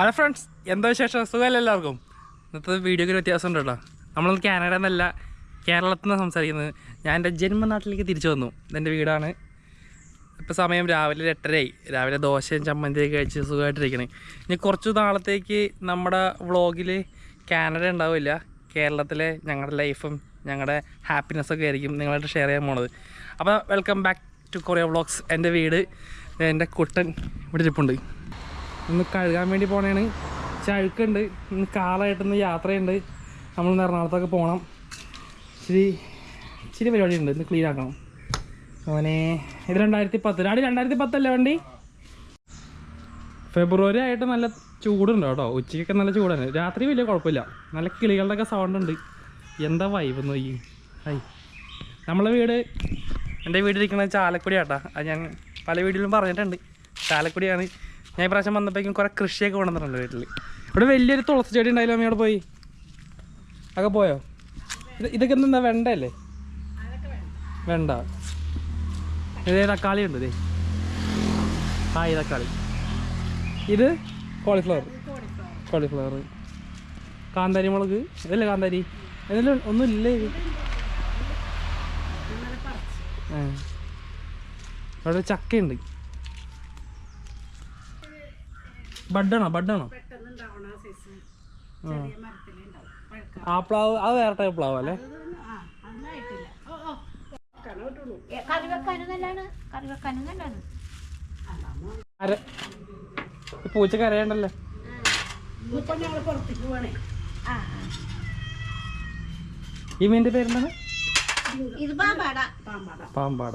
Hello friends എന്തോ വിശേഷം? സുഖമല്ല എല്ലാവർക്കും? ഇന്നത്തെ വീഡിയോക്ക് ഒരു വ്യത്യാസം ഉണ്ട് കേട്ടോ നമ്മൾ കാനഡ എന്നല്ല കേരളത്തിൽ നിന്ന് സംസാരിക്കുന്നത്. ഞാൻ എന്റെ ജന്മനാട്ടിലേക്ക് തിരിച്ചു വന്നു. ഇതെന്റെ വീടാണ്. ഇപ്പോൾ സമയം രാവിലെ എട്ടരയായി. രാവിലെ ദോശയും ചമ്മന്തിയൊക്കെ കഴിച്ച് സുഖമായിട്ടിരിക്കണേ. ഇനി കുറച്ച് നാളത്തേക്ക് നമ്മുടെ വ്ളോഗിൽ കാനഡ ഉണ്ടാവില്ല. കേരളത്തിലെ ഞങ്ങളുടെ ലൈഫും ഞങ്ങളുടെ ഹാപ്പിനെസ്സൊക്കെ ആയിരിക്കും നിങ്ങളായിട്ട് ഷെയർ ചെയ്യാൻ പോണത്. അപ്പോൾ welcome back to Korea vlogs എന്റെ വീട് എന്റെ കുട്ടൻ ഇവിടെ ഇരിപ്പുണ്ട്. ഒന്ന് കഴുകാൻ വേണ്ടി പോണേണ്. ചഴുക്കുണ്ട്. ഇന്ന് കാളായിട്ടൊന്ന് യാത്രയുണ്ട്. നമ്മൾ എറണാകുളത്തൊക്കെ പോകണം ഇച്ചിരി ഇച്ചിരി പരിപാടിയുണ്ട്. ഇന്ന് ക്ലീൻ ആക്കണം. അവനെ ഇത് രണ്ടായിരത്തി പത്ത് ആടി രണ്ടായിരത്തി പത്തല്ലേ വണ്ടി? ഫെബ്രുവരി ആയിട്ട് നല്ല ചൂടുണ്ട് കേട്ടോ. ഉച്ചയ്ക്കൊക്കെ നല്ല ചൂടാണ്. രാത്രി വലിയ കുഴപ്പമില്ല. നല്ല കിളികളുടെ ഒക്കെ സൗണ്ട് ഉണ്ട്. എന്താ വൈബ് നോക്കി. ഐ നമ്മളെ വീട് എന്റെ വീട്ടിലിരിക്കുന്നത് ചാലക്കുടി ആട്ടാ അത് ഞാൻ പല വീഡിയോയിലും പറഞ്ഞിട്ടുണ്ട്. ചാലക്കുടിയാണ്. ഞാൻ ഈ പ്രാവശ്യം വന്നപ്പോഴേക്കും കുറേ കൃഷിയൊക്കെ കൊണ്ടുവന്നിട്ടുണ്ട് വീട്ടിൽ ഇവിടെ വലിയൊരു തുളസി ചെടി ഉണ്ടായാലും അമ്മയോട് പോയി. ഒക്കെ പോയോ? ഇത് ഇതൊക്കെ എന്താ വെണ്ടല്ലേ വെണ്ട. ഇതേ തക്കാളി ഉണ്ട് ഇതേ? ഈ തക്കാളി. ഇത് കോളിഫ്ലവർ. കോളിഫ്ലവർ. കാന്താരി മുളക്. ഇതല്ലേ കാന്താരി? ഇതെല്ലാം ഒന്നുമില്ലേ ഇവിടെ. അവിടെ ചക്കയുണ്ട്. ബഡാണോ ബഡാണോ? ആ. ആ. പ്ലാവ് അത് വേറെ ടൈപ്പ് പ്ലാവ് അല്ലേ? പൂച്ച അര. ഈ മീനിന്റെ പേരെന്താണ്? ഇത് പാമ്പാട. പാമ്പാട.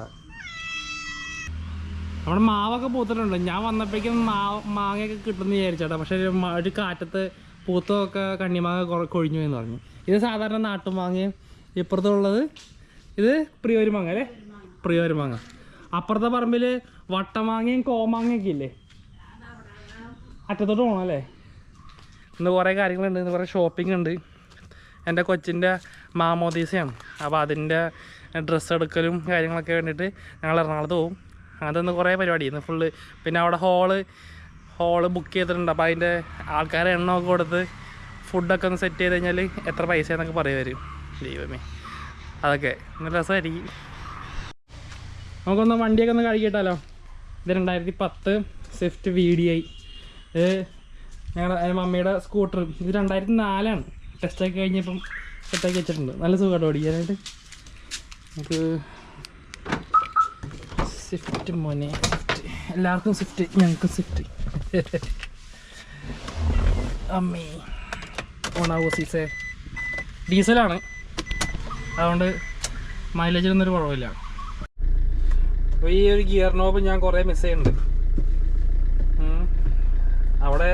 നമ്മുടെ മാവൊക്കെ പൂത്തിട്ടുണ്ട്. ഞാൻ വന്നപ്പോഴേക്കും മാവ് മാങ്ങയൊക്കെ കിട്ടുമെന്ന് വിചാരിച്ചേട്ടാ പക്ഷേ ഒരു കാറ്റത്ത് പൂത്തമൊക്കെ കണ്ണിമാങ്ങ കുറെ കൊഴിഞ്ഞു എന്ന് പറഞ്ഞു. ഇത് സാധാരണ നാട്ടുമാങ്ങയും ഇപ്പുറത്തുള്ളത് ഇത് പ്രിയോരി മാങ്ങ അല്ലേ? പ്രിയോരി മാങ്ങ. അപ്പുറത്തെ പറമ്പിൽ വട്ടമാങ്ങയും കോമാങ്ങയൊക്കെ ഇല്ലേ? അറ്റത്തോട്ട് പോകണം അല്ലേ? ഇന്ന് കുറേ കാര്യങ്ങളുണ്ട്. ഇന്ന് കുറേ ഷോപ്പിംഗ് ഉണ്ട്. എന്റെ കൊച്ചിന്റെ മാമോദീസയാണ്. അപ്പോൾ അതിന്റെ ഡ്രസ്സ് എടുക്കലും കാര്യങ്ങളൊക്കെ വേണ്ടിയിട്ട് ഞങ്ങൾ എറണാകുളത്ത് പോകും അതൊന്ന് കുറേ പരിപാടി ഇന്ന് ഫുള്ള് പിന്നെ അവിടെ ഹോൾ ഹോൾ ബുക്ക് ചെയ്തിട്ടുണ്ട്. അപ്പോൾ അതിന്റെ ആൾക്കാരെ എണ്ണമൊക്കെ കൊടുത്ത് ഫുഡൊക്കെ ഒന്ന് സെറ്റ് ചെയ്ത് കഴിഞ്ഞാൽ എത്ര പൈസ എന്നൊക്കെ പറയുമാർ ദൈവമേ. അതൊക്കെ നല്ല രസമായിരിക്കും. നമുക്കൊന്ന് വണ്ടിയൊക്കെ ഒന്ന് കഴുകിയിട്ടാലോ? ഇത് രണ്ടായിരത്തി പത്ത് സ്വിഫ്റ്റ് വി ഡി ഐ ഞങ്ങളുടെ മമ്മിയുടെ സ്കൂട്ടർ ഇത് രണ്ടായിരത്തി നാലാണ് ടെസ്റ്റൊക്കെ കഴിഞ്ഞപ്പം സെറ്റാക്കി വെച്ചിട്ടുണ്ട്. നല്ല സുഖമായിട്ട് ഓടിക്കാനായിട്ട്. നമുക്ക് സ്വിഫ്റ്റ് മോനെ സ്വിഫ്റ്റ്. എല്ലാവർക്കും സ്വിഫ്റ്റ് ഞങ്ങൾക്കും സ്വിഫ്റ്റ്. അമ്മി ഓണാവോ സീസേ ഡീസലാണ്. അതുകൊണ്ട് മൈലേജിൽ ഒരു കുഴപ്പമില്ല. അപ്പോൾ ഈ ഒരു ഗിയർ നോബ് ഞാൻ കുറേ മിസ് ചെയ്യുന്നുണ്ട്. അവിടെ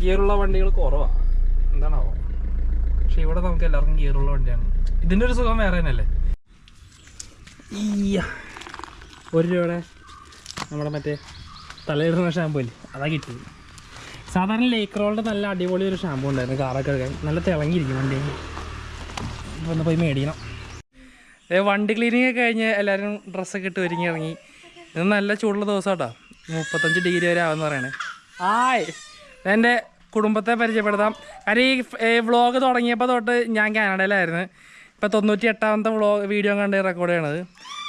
ഗിയറുള്ള വണ്ടികൾ കുറവാണ് എന്താണാവോ? പക്ഷെ ഇവിടെ നമുക്ക് എല്ലാവർക്കും ഗിയറുള്ള വണ്ടിയാണ്. ഇതിന്റെ ഒരു സുഖം വേറെ തന്നെയല്ലേ? ഈയ്യ. ഒരു രൂപയുടെ നമ്മുടെ മറ്റേ തലയിടുന്ന ഷാമ്പൂ ഇല്ലേ? അതാ കിട്ടിയത്. സാധാരണ ലേക്ക് റോളിന്റെ നല്ല അടിപൊളി ഒരു ഷാമ്പു ഉണ്ടായിരുന്നു കാറൊക്കെ കഴുകാൻ നല്ല തിളങ്ങിയിരിക്കും വണ്ടി. ഇപ്പോൾ ഒന്ന് പോയി മേടിക്കണം. വണ്ടി ക്ലീനിങ് ഒക്കെ കഴിഞ്ഞ് എല്ലാവരും ഡ്രസ്സൊക്കെ ഇട്ട് ഒരുങ്ങി ഇറങ്ങി. ഇത് നല്ല ചൂടുള്ള ദിവസം കേട്ടോ. മുപ്പത്തഞ്ച് ഡിഗ്രി വരെ ആവുമെന്ന് പറയണേ. ആയ് എന്റെ കുടുംബത്തെ പരിചയപ്പെടുത്താം. കാര്യം ഈ വ്ളോഗ് തുടങ്ങിയപ്പോൾ തൊട്ട് ഞാൻ കാനഡയിലായിരുന്നു. ഇപ്പോൾ തൊണ്ണൂറ്റി എട്ടാമത്തെ വ്ളോഗ് വീഡിയോ കണ്ട് റെക്കോർഡ് ചെയ്യണത്.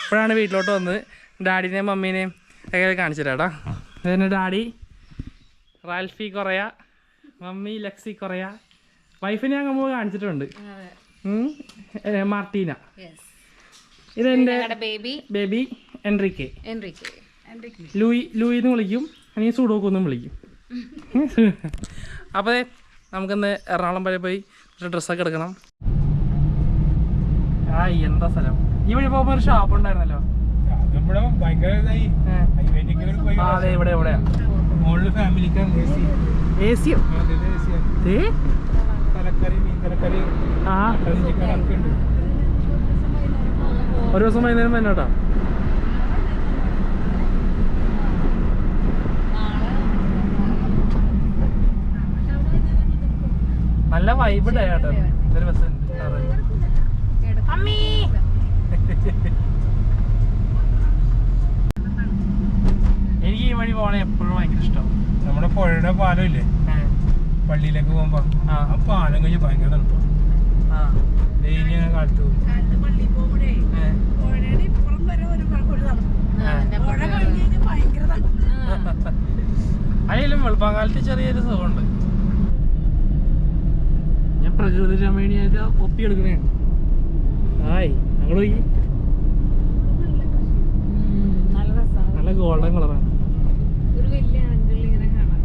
ഇപ്പോഴാണ് വീട്ടിലോട്ട് വന്ന് ഡാഡിനെയും മമ്മീനെയും ഒക്കെ കാണിച്ചു തരാം കേട്ടോ ഡാഡി. റാൽഫി കുറയ മമ്മി ലക്സി കുറയ. വൈഫിനെ ഞാൻ മുമ്പ് കാണിച്ചിട്ടുണ്ട്. മാർട്ടീന. ഇതെന്റെ baby. Baby Enrique Enrique Louie Louie എന്ന് വിളിക്കും. അല്ലെങ്കിൽ സുഡോക്കു എന്നും വിളിക്കും അപ്പോൾ നമുക്കിന്ന് എറണാകുളം വരെ പോയി കുറച്ച് ഡ്രസ്സൊക്കെ എടുക്കണം. ആ എന്താ സ്ഥലം? ഈ വഴി പോകുമ്പോൾ ഒരു ഷാപ്പ് ഉണ്ടായിരുന്നല്ലോ. ഭയങ്കര ഇതായി. ഇവിടെ എവിടെയാ മുകളിൽ ഫാമിലിക്കാണ് എ സി എ സി തലക്കറി മീൻ തലക്കറി ആ. ഉണ്ട്. ഒരു ദിവസം വൈകുന്നേരം വന്നോട്ടാ നല്ല വൈബ് കേട്ടോ ഇതൊരു ബസ് അമ്മീ എനിക്ക് ഈ വഴി പോകണേ എപ്പോഴും ഭയങ്കര ഇഷ്ടം നമ്മുടെ പുഴയുടെ പാലം ഇല്ലേ പള്ളിയിലേക്ക് പോകുമ്പോ. ആ. ആ പാലം കഴിഞ്ഞ് ഭയങ്കര തണുപ്പാ. ആ. ഡെയിലി അങ്ങനെ കാലത്ത് അതിലും വെളുപ്പാങ്കാലത്ത് ചെറിയൊരു സുഖമുണ്ട്. ഞാൻ പ്രകൃതി രമണീയത ഒപ്പിയെടുക്കണേ. ഹായ് ഞങ്ങൾ നല്ല ഗോൾഡൻ കളറാണ് ഒരു വലിയ ആംഗിളിൽ ഇങ്ങനെ കാണാം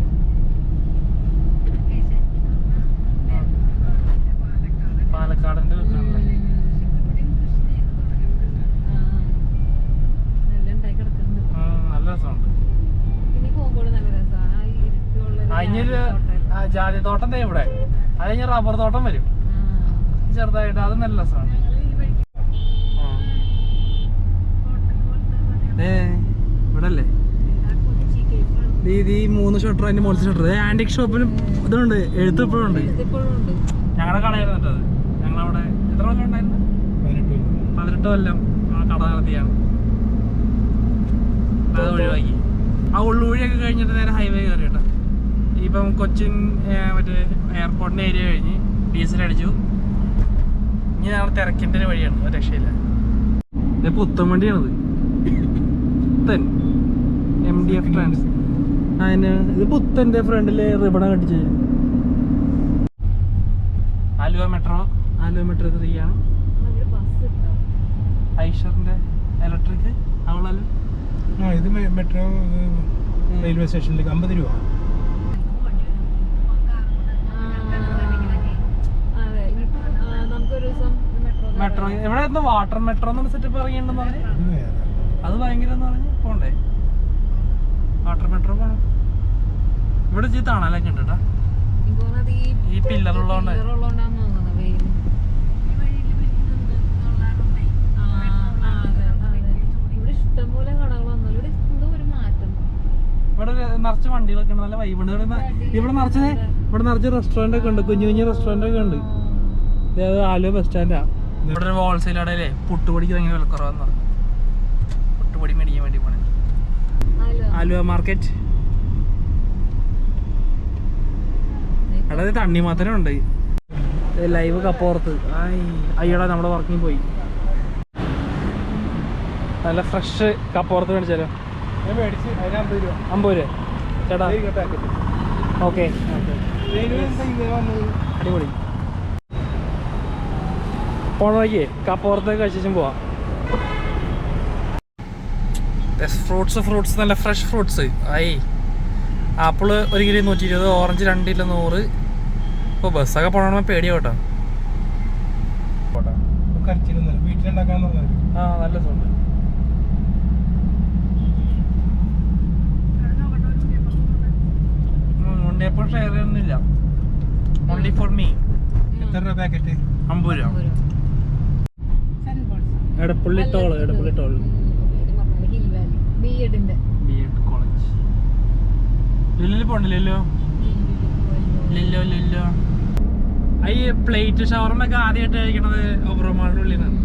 പാലക്കാടിന്റെ വെക്കാണല്ലേ നല്ല ഉണ്ടായി കിടക്കുന്നുണ്ട് ആ, നല്ല രസമുണ്ട് ഇനി പോകുമ്പോൾ നല്ല രസമാണ് ആ ആ, ജാതി തോട്ടം ദേ ഇവിടെ. അത് കഴിഞ്ഞ റബ്ബർ തോട്ടം വരും. ചെറുതായിട്ട് അത് നല്ല രസമാണ് ഇവിടെ അല്ലേ ദേ, ഇത് ഈ മൂന്ന് ഷട്ടർ അതിന്റെ മോൾ ഷട്ടർ ആന്റിക് ഷോപ്പിലും ഇതുണ്ട്. എഴുത്ത് ഇപ്പോഴും ഉണ്ട്. ഞങ്ങളുടെ കടയായിരുന്നു അത്. ഞങ്ങളവിടെ എത്ര കൊല്ലം ഉണ്ടായിരുന്നു? പതിനെട്ട് കൊല്ലം. കട നടത്തിയാണ്. അത് ഒഴിവാക്കി. ആ ഉള്ളുവഴിയൊക്കെ കഴിഞ്ഞിട്ട് നേരെ ഹൈവേ കയറി കേട്ടോ ഇപ്പം കൊച്ചിൻ മറ്റേ എയർപോർട്ടിന്റെ ഏരിയ കഴിഞ്ഞ് ഡീസൽ അടിച്ചു ഇനി നാളെ തിരക്കിന്റെ ഒരു വഴിയാണ് ഒരു രക്ഷയില്ല. ഇത് പുത്തൻ വണ്ടിയാണത്. പുത്തൻ എം ഡി എഫ് ട്രാൻസ് അതിന് ഇത് പുത്തന്റെ ഫ്രണ്ടിൽ റിബണ കട്ടിച്ച് Aluva metro Aluva metro three ആണ്. ഐഷറിന്റെ ബസ് ഉണ്ടാവും ഐഷറിന്റെ ഇലക്ട്രിക് അവളല്ലോ ആ ഇത് മെട്രോ റെയിൽവേ സ്റ്റേഷനിലേക്ക് അമ്പത് രൂപ അതെ ഇനി, ആ, നമുക്കൊരു ദിവസം മെട്രോ മെട്രോ ഇവിടെ എന്താ വാട്ടർ മെട്രോ എന്ന് സെറ്റപ്പ് ഇറങ്ങിയിട്ടുണ്ടെന്ന് പറഞ്ഞു അത് ഭയങ്കര എന്ന് പറഞ്ഞ്? പോണ്ടേ. വാട്ടർ മെട്രോ പോണം. ഇവിടെ ചീ തണലൊക്കെ ഉണ്ട് കേട്ടോ ഈ പില്ലറുള്ളതുകൊണ്ട്. ഇവിടെ നിറച്ച് വണ്ടികളൊക്കെ ഉണ്ട്. നല്ല വൈബുണ്ട് ഇവിടെ നിറച്ച് ഇവിടെ നിറച്ച് റെസ്റ്റോറന്റ് ഒക്കെ ഉണ്ട്. കുഞ്ഞു കുഞ്ഞു റെസ്റ്റോറന്റ് ഒക്കെ ഉണ്ട്. ദേ അത് ആലുവ ബസ് സ്റ്റാൻഡാ ഇവിടെ ഒരു ഹോൾസെയിൽ കടയിലെ പുട്ടുപൊടിക്ക് ഭയങ്കര വിലക്കുറവാന്ന് പറഞ്ഞു. പുട്ടുപൊടി മേടിക്കാൻ വേണ്ടി പോണേ. ആലുവ. ആലുവ മാർക്കറ്റ് അവിടെ തണ്ണി മാത്രമേ ഉണ്ട്. ലൈവ് കപ്പോർത്ത് അയ്യടാ നമ്മുടെ വർക്കിംഗ് പോയി. നല്ല ഫ്രഷ് കപ്പോർത്ത് മേടിച്ചാലോ? അമ്പത് രൂപ. ചേട്ടാ. ഇത് ഓക്കെ എന്താ ഇങ്ങനെ വന്നത്? അടിപൊളി. പോണ വഴിക്ക് കപ്പോർത്ത് കഴിച്ചും പോവാം. ഫ്രൂട്ട്സ് ഫ്രൂട്ട്സ് നല്ല ഫ്രഷ് ഫ്രൂട്ട്സ് ആയി ആപ്പിൾ ഒരു കിലോ നൂറ്റി ഇരുപത് ഓറഞ്ച് രണ്ട് കിലോ നൂറ്. ഇപ്പോൾ ബസ്സൊക്കെ പോകണമെന്ന് പേടിയാ കേട്ടോ. ആ നല്ല സുഖം ഷെയർ ചെയ്യുന്നില്ല. ഓൺലി ഫോർ മീ എത്ര രൂപ. പാക്കറ്റ് അമ്പത് രൂപ. Edappally toll Edappally toll. B എഡിന്റെ B Ed college. ലില്ലിൽ പോണ്ടില്ലല്ലോ ലില്ലോ. ലില്ലോ ഈ പ്ലേറ്റ് ഷവർമൊക്കെ ആദ്യമായിട്ട് കഴിക്കണത് ഉള്ളിൽ ഉള്ളിലാണ്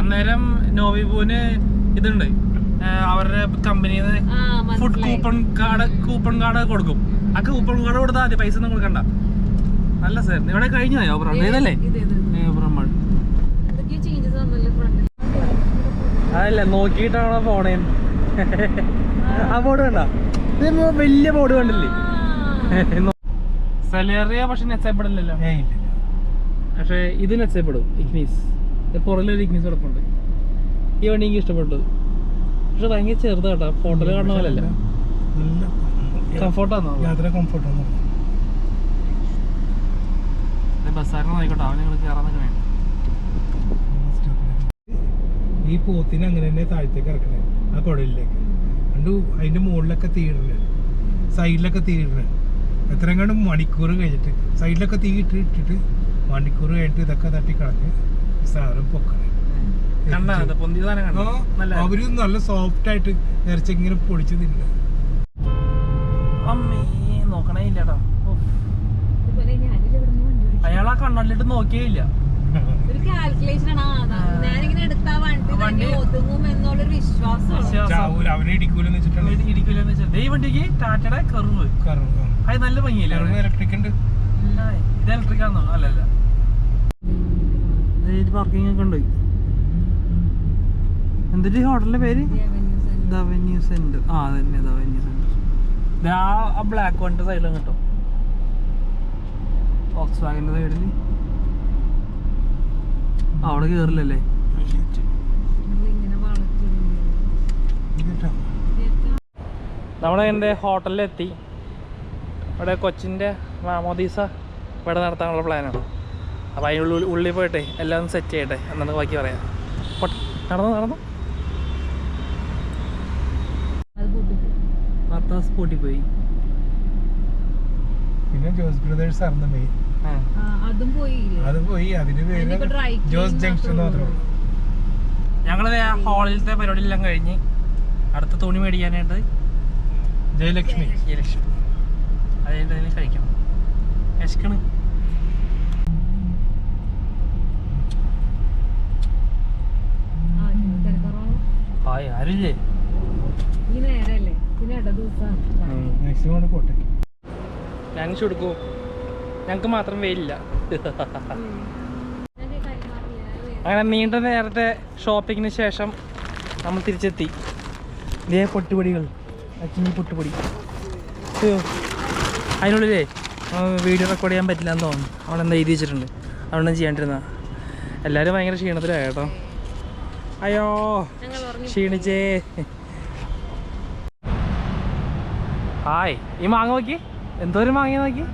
അന്നേരം നോവിബുവിന് ഇതുണ്ട്. അവരുടെ കമ്പനിയിൽ നിന്ന് food coupon card coupon card കൊടുക്കും. ആ കൂപ്പൺ കാർഡ് കൊടുത്താൽ മതി പൈസ ഒന്നും കൊടുക്കണ്ട. നല്ല സാർ ഇവിടെ കഴിഞ്ഞോ ഒബ്രമാൾ ഇതല്ലേ ഇത് ഇത് ഇത്. ഒബ്രമാൾ എന്തൊക്കെയോ ചേഞ്ചസ് വന്നല്ലോ ഫ്രണ്ടിൽ അതല്ല നോക്കിയിട്ടാണോ പോണേ ആ ബോർഡ് കണ്ട? ഇത് വലിയ ബോർഡ് കണ്ടില്ലേ? സെലേറിയ പക്ഷെ നെച്ചപ്പെടില്ലല്ലോ പക്ഷെ ഇത് നെച്ചപ്പെടും ഇഗ്നീസ് പുറകിലൊരു ഇഗ്നീസ് കിടപ്പുണ്ട്. ഈ വണ്ടി എനിക്ക് ഇഷ്ടപ്പെട്ടു. പക്ഷെ ഭയങ്കര ചെറുതാ കേട്ടോ ഫോട്ടോയിൽ കാണുന്ന പോലെ കംഫോർട്ടാന്നോ യാത്ര കംഫർട്ട് ആണ് ബസ്സാറിന് നോക്കിക്കോട്ടെ. അവൻ നിങ്ങൾ കയറാൻ നിൽക്കണേ. ഈ പോത്തിനെ അങ്ങനെ തന്നെ താഴത്തേക്ക് ഇറക്കണേ ആ കുടലിലേക്ക്. കണ്ടു? അതിന്റെ മുകളിലൊക്കെ തീയിടണേ. സൈഡിലൊക്കെ തീയിടണേ. എത്രയും കണ്ട് മണിക്കൂർ കഴിഞ്ഞിട്ട് സൈഡിലൊക്കെ തീയിട്ട് ഇട്ട് ഇട്ടിട്ട് മണിക്കൂർ കഴിഞ്ഞിട്ട് ഇതൊക്കെ തട്ടി കളഞ്ഞ് ഈ സാധനം പൊക്കണേ. അവർ നല്ല സോഫ്റ്റ് ആയിട്ട് ഇറച്ചിങ്ങനെ പൊളിച്ച് പൊടിച്ച് തിന്നു അമ്മേ നോക്കണേ ഇല്ലടാ. അയാൾ ആ കണ്ണല്ലിട്ട് നോക്കിയേ ഇല്ല. ഒരു കാൽക്കുലേഷൻ ആണ് ആ, അതാ. ഞാനിങ്ങനെ എടുത്ത ആ വണ്ടി അവനെ ഇടിക്കൂലെന്ന് വെച്ചിട്ടുണ്ട്. ഇടിക്കില്ലെന്ന് വെച്ചാൽ ദൈവം വണ്ടിക്ക് ടാറ്റയുടെ കർവ്. കറവ് അത് നല്ല ഭംഗിയില്ലേ കറവ് ഇലക്ട്രിക് ഉണ്ട്. ഉം. ഇലക്ട്രിക് ആണോ? അല്ലല്ല. അല്ല പാർക്കിംഗ് ഒക്കെ ഉണ്ട്. എന്തൊരു ഹോട്ടലിന്റെ പേര്? ദവന്യൂ സെന്റർ ആ അതന്നെ ദവന്യൂ സെന്റർ ആ ബ്ലാക്ക് വണ്ടിന്റെ സൈഡിലും കേട്ടോ. ഓക്സ് വാഗിന്റെ സൈഡിൽ അവിടെ കേറില്ലല്ലേ? നമ്മുടെ എന്റെ ഹോട്ടലിലെത്തി. ഇവിടെ കൊച്ചിന്റെ മാമോദീസ ഇവിടെ നടത്താനുള്ള പ്ലാനാണ്. അപ്പോൾ അതിനുള്ളിൽ ഉള്ളിൽ പോയിട്ടെ എല്ലാം ഒന്ന് സെറ്റ് ചെയ്യട്ടെ എന്നിട്ട് ബാക്കി പറയാം നടന്നു നടന്നു. സ്കൂട്ടി പോയി. പിന്നെ ജോസ് ബ്രദേഴ്സ് ആയിരുന്നു മെയിൻ അതും പോയി. അത് പോയി. അതിന് പേര് ജോസ് ജംഗ്ഷൻ മാത്രമേ ഉള്ളൂ. ഞങ്ങൾ ഹാളിലത്തെ പരിപാടിയെല്ലാം കഴിഞ്ഞ് അടുത്ത തുണി മേടിക്കാനായിട്ട് ജയലക്ഷ്മി. ജയലക്ഷ്മി. അതായത് അത് കഴിഞ്ഞിട്ട് അതിന് കഴിക്കണം. വിശക്കണ്. ഹായ് ആരില്ലേ? ഈ നേരല്ലേ? പിന്നെ ഇട ദിവസമാണ്. മാക്സിമം ആണ് പോട്ടെ. ഞങ്ങൾക്ക് മാത്രം വെയിലില്ല. അങ്ങനെ നീണ്ട നേരത്തെ ഷോപ്പിങ്ങിന് ശേഷം നമ്മൾ തിരിച്ചെത്തി. ഇതേ പൊട്ടുപൊടികൾ അച്ഛന്റെ പൊട്ടുപൊടി. അയ്യോ അതിനുള്ളിലേ വീഡിയോ റെക്കോർഡ് ചെയ്യാൻ പറ്റില്ല എന്ന് തോന്നുന്നു. അവിടെ എന്താ എഴുതി വെച്ചിട്ടുണ്ട്. അതുകൊണ്ടും ചെയ്യാണ്ടിരുന്ന എല്ലാവരും ഭയങ്കര ക്ഷീണത്തിലാണ് കേട്ടോ. അയ്യോ ക്ഷീണിച്ചേ. ഹായ് ഈ മാങ്ങ നോക്കി. എന്തോരം മാങ്ങ നോക്കി?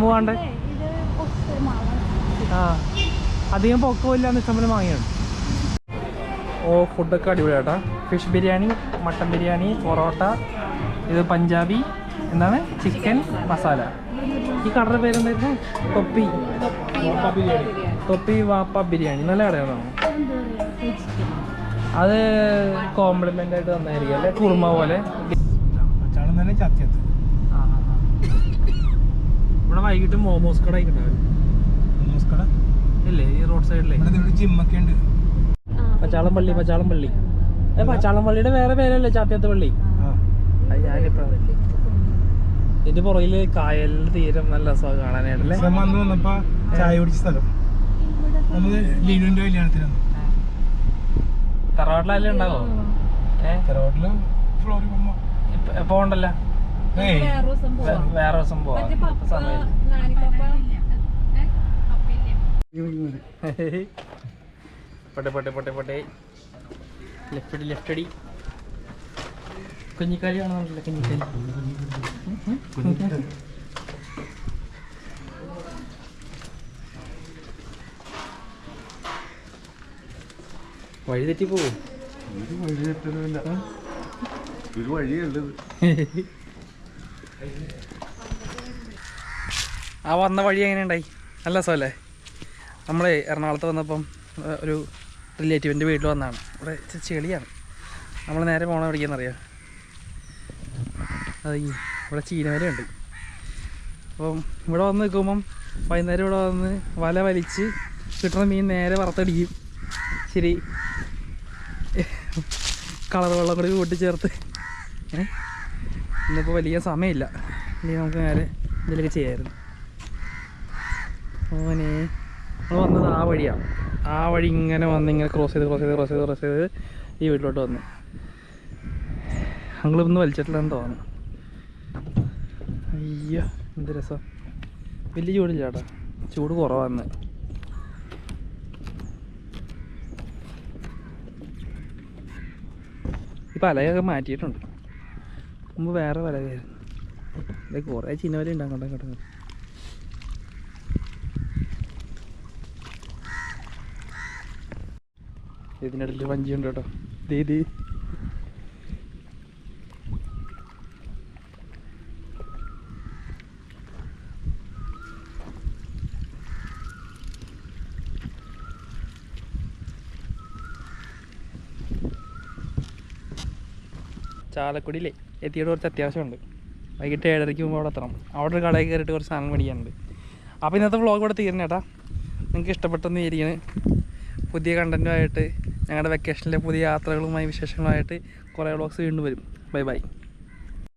മൂവാണ്ട് ആ. അധികം പൊക്കമില്ലാന്ന് ഇഷ്ടംപോലെ വാങ്ങിയാണ് ഓ ഫുഡൊക്കെ അടിപൊളിയാട്ടാ. ഫിഷ് ബിരിയാണി മട്ടൻ ബിരിയാണി പൊറോട്ട ഇത് പഞ്ചാബി എന്താണ്? ചിക്കൻ മസാല. ഈ കടയുടെ പേരെന്തായിരുന്നു? തൊപ്പി. തൊപ്പി വാപ്പ ബിരിയാണി. നല്ല കടയാണോ? അത് കോംപ്ലിമെന്റ് ആയിട്ട് തന്നായിരിക്കും അല്ലേ? കുറുമ പോലെ. ഇവിടെ വൈകിട്ട് മോമോസ് കട ഉണ്ടാവില്ല നമസ്കാരം ഇല്ലേ ഈ റോഡ് സൈഡിലേ ജിമ്മൊക്കെ ഉണ്ട്. പച്ചാളം പള്ളി പച്ചാളം പള്ളി ഏ പച്ചാളം പള്ളിയുടെ വേറെ പേരല്ലേ ചാത്തിയത്ത് പള്ളി ഞാനിപ്പോ ഇതിന്റെ പുറകിൽ കായലിന്റെ തീരം നല്ല രസമാണ് കാണാനായിട്ടല്ലേ? വന്നപ്പോ ചായ കുടിച്ച സ്ഥലം. നമ്മൾ ലീനുവിന്റെ കല്യാണത്തിന് വന്നു. തറവാട്ടിലല്ലേ ഉണ്ടാവോ? ഏ? തറവാട്ടിൽ ഏയ് വേറെ ദിവസം പോവാ. പോവാം. വേറെ ദിവസം പോവാം മറ്റേ ഇപ്പൊ പപ്പ സമയമില്ല നാനിപ്പപ്പ പൊട്ടെ പൊട്ടെ പൊട്ടെ പൊട്ടെ. ലെഫ്റ്റ് അടി ലെഫ്റ്റ് അടി. കുഞ്ഞിക്കാലി കാണുന്നുണ്ടല്ലോ കുഞ്ഞിക്കാലി? വഴി തെറ്റി പോവും ഒരു വഴിയേ ഉള്ളത് ആ വന്ന വഴി എങ്ങനെ ഉണ്ടായി നല്ല രസമല്ലേ? നമ്മൾ എറണാകുളത്ത് വന്നപ്പം ഒരു റിലേറ്റീവിന്റെ വീട്ടിൽ വന്നതാണ് ഇവിടെ ചെളിയാണ്. നമ്മൾ നേരെ പോകണം എവിടേക്കെന്നറിയാം അത് ഇവിടെ ചീനവരയുണ്ട്. അപ്പം ഇവിടെ വന്ന് നിൽക്കുമ്പം വൈകുന്നേരം ഇവിടെ വന്ന് വല വലിച്ച് കിട്ടുന്ന മീൻ നേരെ വറുത്തടിക്കും. ശരി കളർ വെള്ളം കൂടി കൂട്ടിച്ചേർത്ത്. ഇന്നിപ്പോൾ വലിയ സമയമില്ല. ഇനി നമുക്ക് നേരെ ഇതിലേക്ക് ചെയ്യാമായിരുന്നു ഓനെ നമ്മൾ വന്നത് ആ വഴിയാണ്. ആ വഴി ഇങ്ങനെ വന്ന് ഇങ്ങനെ ക്രോസ് ചെയ്ത് ക്രോസ് ചെയ്ത് ക്രോസ് ചെയ്ത് ക്രോസ് ചെയ്ത് ഈ വീട്ടിലോട്ട് വന്നു. ഞങ്ങളിന്ന് വലിച്ചിട്ടില്ലെന്ന് തോന്നുന്നു. അയ്യോ എന്ത് രസം. വലിയ ചൂടില്ല ചേട്ടാ ചൂട് കുറവാന്ന്. ഈ അലയൊക്കെ മാറ്റിയിട്ടുണ്ട്. മുമ്പ് വേറെ വലകയായിരുന്നു ഇത് കുറേ ചിന്നവരെ ഉണ്ട് അങ്ങോട്ടും ഇതിനിടയിൽ വഞ്ചി ഉണ്ട് കേട്ടോ ദീദി ചാലക്കുടിയിലേ എത്തിയിട്ട് കുറച്ച് അത്യാവശ്യമുണ്ട്. വൈകിട്ട് ഏഴരയ്ക്ക് മുമ്പ് അവിടെ എത്തണം. അവിടെ ഒരു കടയിൽ കയറിയിട്ട് കുറച്ച് സാധനം മേടിക്കാനുണ്ട്. അപ്പോൾ ഇന്നത്തെ വ്ളോഗ് ഇവിടെ തീരണേട്ടാ നിങ്ങൾക്ക് ഇഷ്ടപ്പെട്ടെന്ന് ഇരിക്കണ് പുതിയ കണ്ടന്റുമായിട്ട് ഞങ്ങളുടെ വെക്കേഷനിലെ പുതിയ യാത്രകളുമായി വിശേഷങ്ങളുമായിട്ട് കുറേ വ്ളോഗ്സ് വീണ്ടും വരും. Bye bye